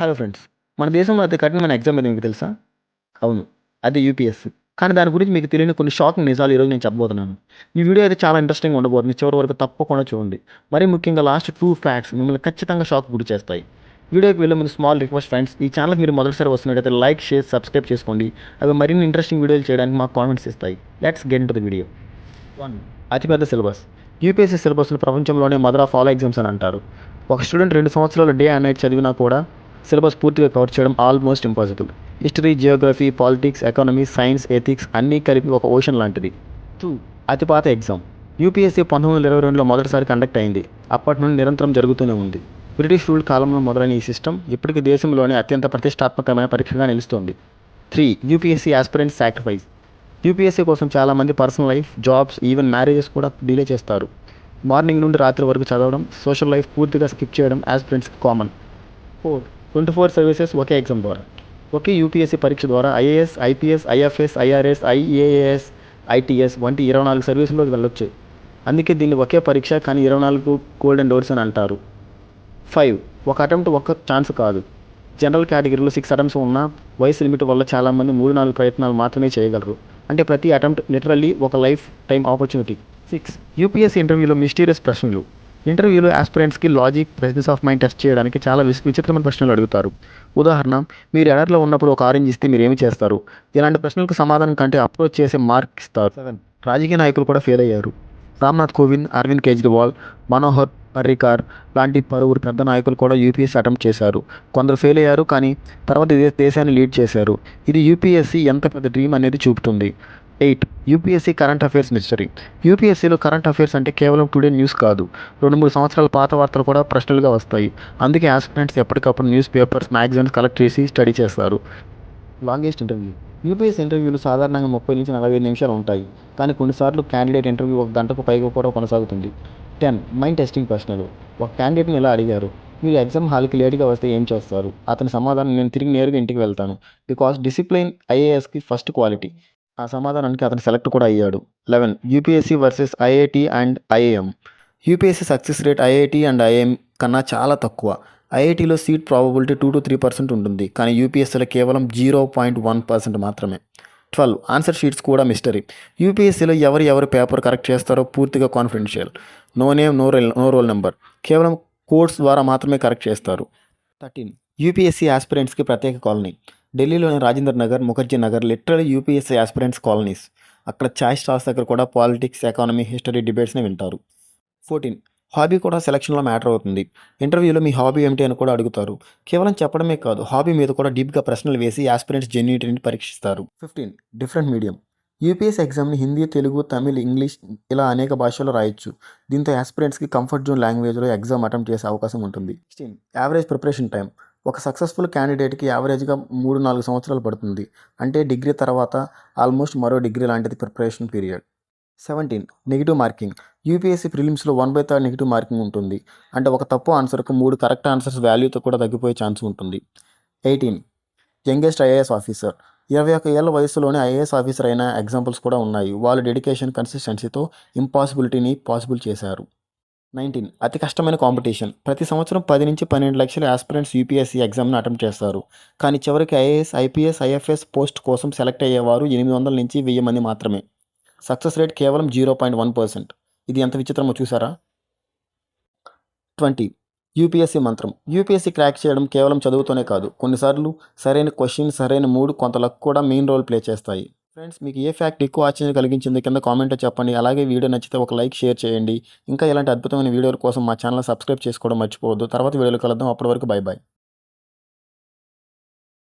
Hello friends మన దేశంలో అతి కఠినమైన ఎగ్జామ్ ఏదో మీకు తెలుసా? అవును అది యూపీఎస్సీ కానీ దాని గురించి మీకు తెలియని కొన్ని షాకింగ్ నిజాలు ఈరోజు నేను చెప్పబోతున్నాను. ఈ వీడియో అయితే చాలా ఇంట్రెస్టింగ్ ఉండబోతుంది. చివరి వరకు తప్పకుండా చూడండి. మరీ ముఖ్యంగా లాస్ట్ టూ ఫ్యాక్ట్స్ మిమ్మల్ని ఖచ్చితంగా షాక్ గురి చేస్తాయి. వీడియోకి వెళ్ళే ముందు స్మాల్ రిక్వెస్ట్ ఫ్రెండ్స్ ఈ ఛానల్కి మీరు మొదటిసారి వస్తున్నట్టయితే లైక్ షేర్ సబ్స్క్రైబ్ చేసుకోండి. అవి మరిన్ని ఇంట్రెస్టింగ్ వీడియోలు చేయడానికి మాకు కామెంట్స్ ఇస్తాయి. Let's get to the video one అతిపెద్ద సిలబస్ యూపీఎస్సీ సిలబస్ను ప్రపంచంలోనే మదర్ ఆఫ్ ఆల్ ఎగ్జామ్స్ అని అంటారు. ఒక స్టూడెంట్ రెండు సంవత్సరాలు డే అండ్ నైట్ చదివినా కూడా సిలబస్ పూర్తిగా కవర్ చేయడం almost impossible. History geography politics economy science ethics అన్నీ కలిపి ఒక ఓషన్ లాంటిది. టూ అతి పాత ఎగ్జామ్. యూపీఎస్సీ పంతొమ్మిది వందల ఇరవై రెండులో మొదటిసారి కండక్ట్ అయింది. అప్పటి నుండి నిరంతరం జరుగుతూనే ఉంది. బ్రిటిష్ రూల్ కాలంలో మొదలైన ఈ సిస్టమ్ ఇప్పటికీ దేశంలోనే అత్యంత ప్రతిష్టాత్మకమైన పరీక్షగా నిలుస్తోంది. Three UPSC aspirant sacrifice. UPSC కోసం చాలామంది personal life jobs even marriages కూడా డిలే చేస్తారు. మార్నింగ్ నుండి రాత్రి వరకు చదవడం సోషల్ లైఫ్ పూర్తిగా స్కిప్ చేయడం యాస్పిరెంట్స్కి common. Four twenty four services ఒకే ఎగ్జామ్ ద్వారా. ఒకే యూపీఎస్సీ పరీక్ష ద్వారా IAS IPS IFS IRS IAS ITS వంటి ఇరవై నాలుగు సర్వీసులు వెళ్ళొచ్చు. అందుకే దీన్ని ఒకే పరీక్ష కానీ ఇరవై నాలుగు గోల్డెన్ డోర్స్ అని అంటారు. ఫైవ్ ఒక అటెంప్ట్ ఒక్క ఛాన్స్ కాదు. జనరల్ కేటగిరీలో సిక్స్ అటెంప్ట్స్ ఉన్న వయసు లిమిట్ వల్ల చాలామంది మూడు నాలుగు ప్రయత్నాలు మాత్రమే చేయగలరు. అంటే ప్రతి అటెంప్ట్ లిటరల్లీ ఒక life time opportunity six UPSC ఇంటర్వ్యూలో మిస్టీరియస్ ప్రశ్నలు. ఇంటర్వ్యూలో ఆస్పిరెంట్స్కి logic presence of mind test చేయడానికి చాలా విస్ విచిత్రమైన ప్రశ్నలు అడుగుతారు. ఉదాహరణ మీరు ఎడర్లో ఉన్నప్పుడు ఒక ఆరెంజ్ ఇస్తే మీరు ఏమి చేస్తారు? ఇలాంటి ప్రశ్నలకు సమాధానం కంటే అప్రోచ్ చేసే మార్క్ ఇస్తారు. రాజకీయ నాయకులు కూడా ఫెయిల్ అయ్యారు. రామ్నాథ్ కోవింద్ అరవింద్ కేజ్రీవాల్ మనోహర్ పర్రికార్ లాంటి పలువురు పెద్ద నాయకులు కూడా యూపీఎస్సీ అటెంప్ట్ చేశారు. కొందరు ఫెయిల్ అయ్యారు కానీ తర్వాత దేశాన్ని లీడ్ చేశారు. ఇది యూపీఎస్సీ ఎంత పెద్ద డ్రీమ్ అనేది చూపుతుంది. Eight. UPSC current affairs mystery యూపీఎస్సీలో current affairs అంటే కేవలం టుడే న్యూస్ కాదు. రెండు మూడు సంవత్సరాల పాత వార్తలు కూడా ప్రశ్నలుగా వస్తాయి. అందుకే ఆస్పిరెంట్స్ ఎప్పటికప్పుడు న్యూస్ పేపర్స్ మ్యాగజైన్స్ కలెక్ట్ చేసి స్టడీ చేస్తారు. Longest interview. యూపీఎస్ ఇంటర్వ్యూలు సాధారణంగా ముప్పై నుంచి నలభై ఐదు నిమిషాలు ఉంటాయి. కానీ కొన్నిసార్లు క్యాండిడేట్ ఇంటర్వ్యూ ఒక గంటకు పైగా కూడా కొనసాగుతుంది. టెన్. మైండ్ టెస్టింగ్ ప్రశ్నలు. ఒక క్యాండిడేట్ని ఇలా అడిగారు? మీరు ఎగ్జామ్ హాల్కి లేట్గా వస్తే ఏం చేస్తారు? అతని సమాధానం నేను తిరిగి నేరుగా ఇంటికి వెళ్తాను. బికాస్ డిసిప్లిన్ ఐఏఎస్కి ఫస్ట్ క్వాలిటీ. ఆ సమాధానానికి అతను సెలెక్ట్ కూడా అయ్యాడు. Eleven. UPSC versus IIT and IIM UPSC success rate IIT and IIM కన్నా చాలా తక్కువ. ఐఐటీలో seat probability two to three percent ఉంటుంది. కానీ యూపీఎస్సీలో కేవలం జీరో పాయింట్ వన్ పర్సెంట్ మాత్రమే. ట్వెల్వ్. ఆన్సర్ షీట్స్ కూడా మిస్టరీ. యూపీఎస్సీలో ఎవరు ఎవరు పేపర్ కరెక్ట్ చేస్తారో పూర్తిగా confidential no name no roll no roll number. కేవలం కోడ్స్ ద్వారా మాత్రమే కరెక్ట్ చేస్తారు. థర్టీన్. యూపీఎస్సీ ఆస్పిరెంట్స్కి ప్రత్యేక కాలనీ. ఢిల్లీలోని Rajendra Nagar Mukherjee Nagar literal UPSC aspirants colonies. అక్కడ చాయ్ స్టాల్స్ దగ్గర కూడా పాలిటిక్స్ ఎకానమీ హిస్టరీ డిబేట్స్ని వింటారు. ఫోర్టీన్. హాబీ కూడా సెలక్షన్లో మ్యాటర్ అవుతుంది. ఇంటర్వ్యూలో మీ హాబీ ఏమిటి అని కూడా అడుగుతారు. కేవలం చెప్పడమే కాదు హాబీ మీద కూడా డీప్గా ప్రశ్నలు వేసి ఆస్పిరెంట్స్ జెన్యూటీని పరీక్షిస్తారు. ఫిఫ్టీన్. Different medium. యూపీఎస్ ఎగ్జామ్ని హిందీ తెలుగు తమిళ్ ఇంగ్లీష్ ఇలా అనేక భాషల్లో రాయొచ్చు. దీంతో ఆస్పిరెంట్స్కి కంఫర్ట్ జోన్ లాంగ్వేజ్లో ఎగ్జామ్ అటెంప్ట్ చేసే అవకాశం ఉంటుంది. సిక్స్టీన్. యావరేజ్ ప్రిపరేషన్ టైం ఒక సక్సెస్ఫుల్ క్యాండిడేట్కి యావరేజ్గా మూడు నాలుగు సంవత్సరాలు పడుతుంది. అంటే డిగ్రీ తర్వాత ఆల్మోస్ట్ మరో డిగ్రీ లాంటిది preparation period seventeen negative marking UPSC ప్రిలిమ్స్లో one by third negative marking ఉంటుంది. అంటే ఒక తప్పు ఆన్సర్కు మూడు కరెక్ట్ ఆన్సర్స్ వాల్యూతో కూడా తగ్గిపోయే ఛాన్స్ ఉంటుంది. ఎయిటీన్ యంగెస్ట్ ఐఏఎస్ ఆఫీసర్ ఇరవై ఒక ఏళ్ళ వయసులోనే ఐఏఎస్ ఆఫీసర్ అయిన ఎగ్జాంపుల్స్ కూడా ఉన్నాయి. వాళ్ళు డెడికేషన్ కన్సిస్టెన్సీతో ఇంపాసిబిలిటీని పాసిబుల్ చేశారు. నైన్టీన్. అతి కష్టమైన కాంపిటీషన్. ప్రతి సంవత్సరం పది నుంచి పన్నెండు లక్షల ఆస్పిరెంట్స్ యూపీఎస్సీ ఎగ్జామ్ను అటెంప్ట్ చేస్తారు. కానీ చివరికి ఐఏఎస్ ఐపీఎస్ ఐఎఫ్ఎస్ పోస్ట్ కోసం సెలెక్ట్ అయ్యేవారు ఎనిమిది వందల నుంచి వెయ్యి మంది మాత్రమే. సక్సెస్ రేట్ కేవలం జీరో పాయింట్ వన్ పర్సెంట్. ఇది ఎంత విచిత్రమో చూసారా ట్వంటీ. యూపీఎస్సీ మంత్రం. యూపీఎస్సీ క్రాక్ చేయడం కేవలం చదువుతోనే కాదు. కొన్నిసార్లు సరైన క్వశ్చన్ సరైన మూడు కొంత లక్ కూడా మెయిన్ రోల్ ప్లే చేస్తాయి. ఫ్రెండ్స్ మీకు ఏ ఫ్యాక్ట్ ఎక్కువ ఆశ్చర్యం కలిగించింది కింద కామెంట్లో చెప్పండి. అలాగే వీడియో నచ్చితే ఒక లైక్ షేర్ చేయండి. ఇంకా ఇలాంటి అద్భుతమైన వీడియోల కోసం మా ఛానల్ సబ్స్క్రైబ్ చేసుకోవడం మర్చిపోవద్దు. తర్వాత వీడియోలు కలుద్దాం. అప్పటి వరకు బై. బాయ్